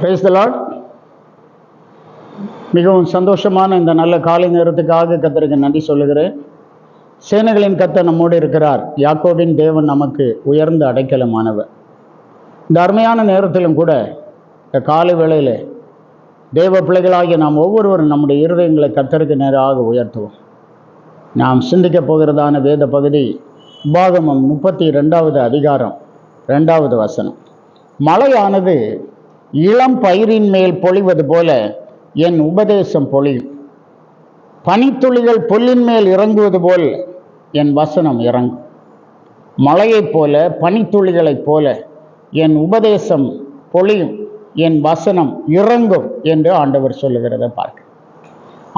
Praise the Lord. மிகவும் சந்தோஷமான இந்த நல்ல காலை நேரத்துக்காக கத்தருக்கு நன்றி சொல்லுகிறேன். சேனைகளின் கத்த நம்மோடு இருக்கிறார். யாக்கோவின் தேவன் நமக்கு உயர்ந்த அடைக்கலமானவர். இந்த அருமையான நேரத்திலும் கூட இந்த காலை வேளையில் தேவ பிள்ளைகளாகிய நாம் ஒவ்வொருவரும் நம்முடைய இருதயங்களை கத்தருக்கு நேராக உயர்த்துவோம். நாம் சிந்திக்கப் போகிறதான வேத பகுதி உபாகமம் முப்பத்தி ரெண்டாவது அதிகாரம் ரெண்டாவது வசனம். மழையானது இளம் பயிரின் மேல் பொழிவது போல என் உபதேசம் பொழியும். பனித்துளிகள் புல்லின் மேல் இறங்குவது போல் என் வசனம் இறங்கும். மழையைப் போல பனித்துளிகளைப் போல என் உபதேசம் பொழியும். என் வசனம் இறங்கும் என்று ஆண்டவர் சொல்லுகிறத பார்க்க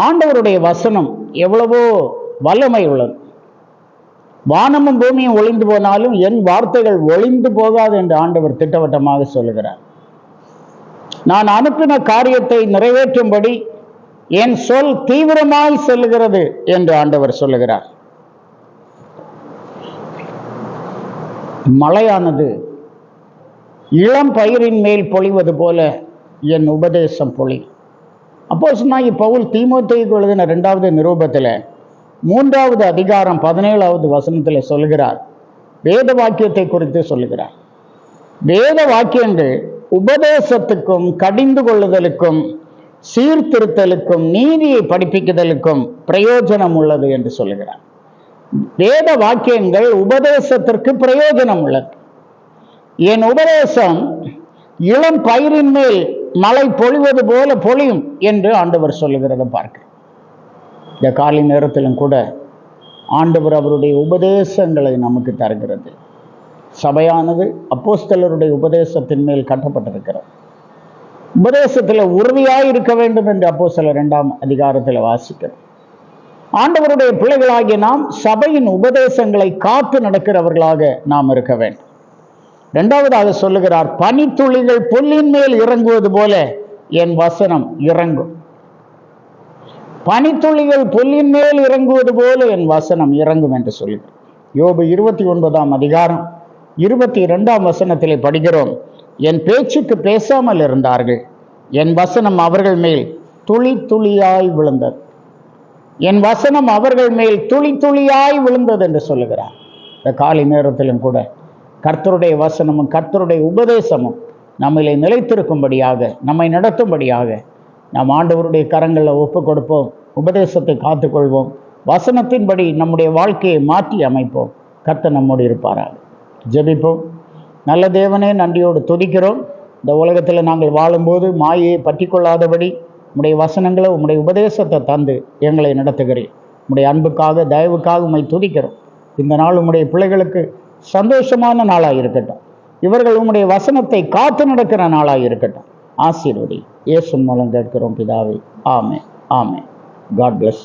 ஆண்டவருடைய வசனம் எவ்வளவோ வல்லமை உள்ளது. வானமும் பூமியும் ஒளிந்து போனாலும் என் வார்த்தைகள் ஒளிந்து போகாது என்று ஆண்டவர் திட்டவட்டமாக சொல்லுகிறார். நான் அனுப்பின காரியத்தை நிறைவேற்றும்படி என் சொல் தீவிரமாய் செல்லுகிறது என்று ஆண்டவர் சொல்லுகிறார். மழையானது இளம் பயிரின் மேல் பொழிவது போல என் உபதேசம் பொழி. அப்போ சொன்னாங்க பவுல் தீமோத்தேயுக்கு எழுதின ரெண்டாவது நிரூபத்தில் மூன்றாவது அதிகாரம் பதினேழாவது வசனத்தில் சொல்லுகிறார். வேத வாக்கியத்தை குறித்து சொல்லுகிறார். வேத வாக்கியங்கள் உபதேசத்துக்கும் கடிந்து கொள்ளுதலுக்கும் சீர்திருத்தலுக்கும் நீதியை படிப்பிக்குதலுக்கும் பிரயோஜனம் உள்ளது என்று சொல்லுகிறார். வேத வாக்கியங்கள் உபதேசத்திற்கு பிரயோஜனம் உள்ளது. என் உபதேசம் இளம் பயிரின் மேல் மழை பொழிவது போல பொழியும் என்று ஆண்டவர் சொல்லுகிறத பார்க்க. இந்த காலை நேரத்திலும் கூட ஆண்டவர் அவருடைய உபதேசங்களை நமக்கு தருகிறது. சபையானது அப்போஸ்தலருடைய உபதேசத்தின் மேல் கட்டப்பட்டிருக்கிறது. உபதேசத்தில் உறுதியாக இருக்க வேண்டும் என்று அப்போ சில இரண்டாம் அதிகாரத்தில் வாசிக்கிறோம் ஆண்டவருடைய பிள்ளைகளாகிய நாம் சபையின் உபதேசங்களை காத்து நடக்கிறவர்களாக நாம் இருக்க வேண்டும். இரண்டாவதாக சொல்லுகிறார் பனித்துளிகள் புல்லின் மேல் இறங்குவது போல என் வசனம் இறங்கும். பனித்துளிகள் புல்லின் மேல் இறங்குவது போல என் வசனம் இறங்கும் என்று சொல்லுகிறார். யோபு இருபத்தி ஒன்பதாம் அதிகாரம் இருபத்தி இரண்டாம் வசனத்தில் படிக்கிறோம் என் பேச்சுக்கு பேசாமல் இருந்தார்கள். என் வசனம் அவர்கள் மேல் துளி துளியாய் விழுந்தது. என் வசனம் அவர்கள் மேல் துளி துளியாய் விழுந்தது என்று சொல்லுகிறார். இந்த காலை நேரத்திலும் கூட கர்த்தருடைய வசனமும் கர்த்தருடைய உபதேசமும் நம்மளை நிலைத்திருக்கும்படியாக நம்மை நடத்தும்படியாக நாம் ஆண்டவருடைய கரங்களில் ஒப்பு கொடுப்போம் உபதேசத்தை காத்துக்கொள்வோம் வசனத்தின்படி நம்முடைய வாழ்க்கையை மாற்றி அமைப்போம். கர்த்தர் நம்மோடு இருப்பாராக. ஜெபிப்போம். நல்ல தேவனே நன்றியோடு துதிக்கிறோம். இந்த உலகத்தில் நாங்கள் வாழும்போது மாயையை பற்றி கொள்ளாதபடி உம்முடைய வசனங்களை உம்முடைய உபதேசத்தை தந்து எங்களை நடத்துகிறேன் உம்முடைய அன்புக்காக தயவுக்காக உண்மை துதிக்கிறோம். இந்த நாள் உம்முடைய பிள்ளைகளுக்கு சந்தோஷமான நாளாக இருக்கட்டும். இவர்கள் உம்முடைய வசனத்தை காத்து நடக்கிற நாளாக இருக்கட்டும். ஆசீர்வதி. இயேசு மூலம் கேட்கிறோம் பிதாவை. ஆமே ஆமே காட் பிளஸ்